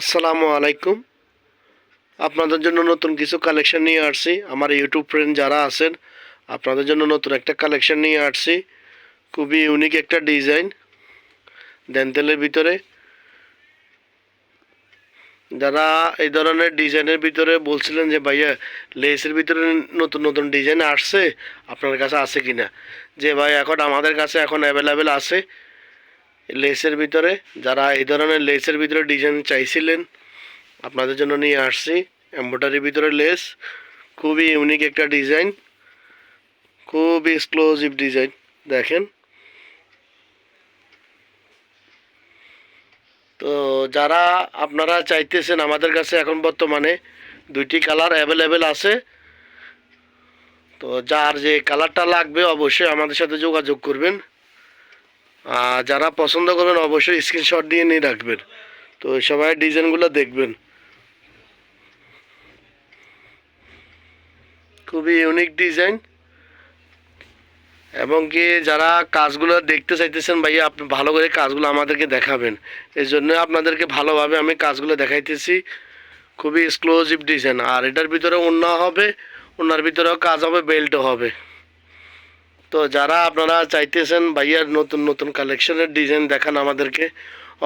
আসসালামু আলাইকুম। আপনাদের জন্য নতুন কিছু কালেকশন নিয়ে আসছি। আমার ইউটিউব ফ্রেন্ড যারা আছেন, আপনাদের জন্য নতুন একটা কালেকশন নিয়ে আসছি। খুবই ইউনিক একটা ডিজাইন ডেন্টেলের ভিতরে যারা এই ধরনের ডিজাইনের ভিতরে বলছিলেন যে, ভাইয়া লেসের ভিতরে নতুন নতুন ডিজাইন আসছে? আপনার কাছে আছে কি না যে, ভাই, এখন আমাদের কাছে এখন অ্যাভেলেবেল আছে। লেসের ভিতরে, যারা এই ধরনের লেসের ভিতরে ডিজাইন চাইছিলেন, আপনাদের জন্য নিয়ে আসছি। এম্ব্রয়ডারির ভিতরে লেস, খুবই ইউনিক একটা ডিজাইন খুব এক্সক্লুসিভ ডিজাইন দেখেন। তো যারা আপনারা চাইতেছেন আমাদের কাছে এখন বর্তমানে দুইটি কালার অ্যাভেলেবেল আছে, তো যার যে কালারটা লাগবে অবশ্যই আমাদের সাথে যোগাযোগ করবেন। যারা পছন্দ করবেন অবশ্যই স্ক্রিনশট দিয়ে নিয়ে রাখবেন। তো সবাই ডিজাইনগুলো দেখবেন। খুবই ইউনিক ডিজাইন এবং কি যারা কাজগুলো দেখতে চাইতেছেন, ভাইয়া, আপনি ভালো করে কাজগুলো আমাদেরকে দেখাবেন। এই জন্য আপনাদেরকে ভালোভাবে আমি কাজগুলো দেখাইতেছি। খুবই এক্সক্লুসিভ ডিজাইন আর এটার ভিতরে অন্য হবে ওনার ভিতরেও কাজ হবে বেল্টও হবে। তো যারা আপনারা চাইতেছেন ভাইয়ার নতুন নতুন কালেকশনের ডিজাইন দেখান আমাদেরকে,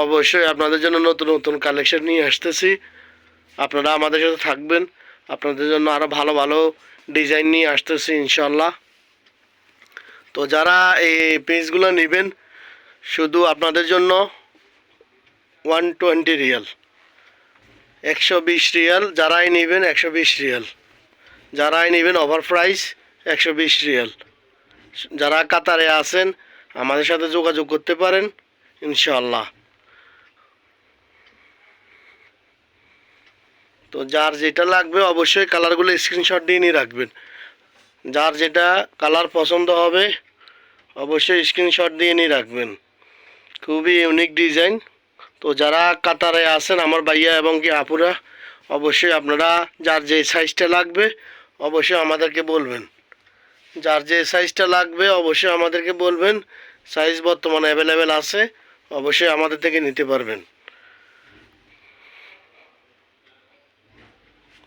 অবশ্যই আপনাদের জন্য নতুন নতুন কালেকশন নিয়ে আসতেছি। আপনারা আমাদের সাথে থাকবেন। আপনাদের জন্য আরও ভালো ভালো ডিজাইন নিয়ে আসতেছি ইনশাল্লাহ তো যারা এই পেজগুলো নেবেন, শুধু আপনাদের জন্য ওয়ান টোয়েন্টি রিয়াল একশো বিশ রিয়াল যারাই নেবেন একশো বিশ রিয়াল যারাই নেবেন ওভার প্রাইস একশো বিশ রিয়াল যারা কাতারে আছেন, আমাদের সাথে যোগাযোগ করতে পারেন ইনশাল্লাহ তো যার যেটা লাগবে অবশ্যই কালারগুলো স্ক্রিনশট দিয়ে নিয়ে রাখবেন। যার যেটা কালার পছন্দ হবে, অবশ্যই স্ক্রিনশট দিয়ে নিয়ে রাখবেন। খুবই ইউনিক ডিজাইন তো যারা কাতারে আছেন, আমার ভাইয়া এবং কি আপুরা, অবশ্যই আপনারা যার যে সাইজটা লাগবে, অবশ্যই আমাদেরকে বলবেন। যার যে সাইজটা লাগবে অবশ্যই আমাদেরকে বলবেন। সাইজ বর্তমানে অ্যাভেলেবেল আছে, অবশ্যই আমাদের থেকে নিতে পারবেন।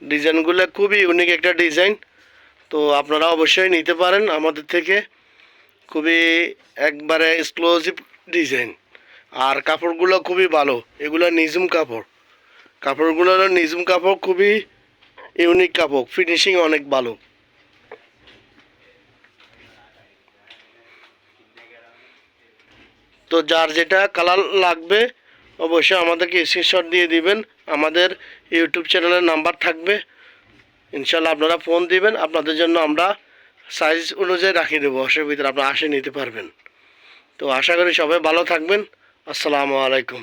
ডিজাইনগুলো খুবই ইউনিক একটা ডিজাইন তো আপনারা অবশ্যই নিতে পারেন আমাদের থেকে। খুবই একবারে এক্সক্লুসিভ ডিজাইন আর কাপড়গুলো খুবই ভালো, এগুলো নিজুম কাপড়। কাপড়গুলো নিজুম কাপড় খুবই ইউনিক কাপড় ফিনিশিং অনেক ভালো। তো যার যেটা কালার লাগবে, অবশ্যই আমাদেরকে স্ক্রিনশট দিয়ে দিবেন। আমাদের ইউটিউব চ্যানেলের নাম্বার থাকবে। ইনশাল্লাহ আপনারা ফোন দিবেন, আপনাদের জন্য আমরা সাইজ অনুযায়ী রাখিয়ে দেবো। অসুবিধা আপনারা আসে নিতে পারবেন। তো আশা করি সবাই ভালো থাকবেন। আসসালামু আলাইকুম।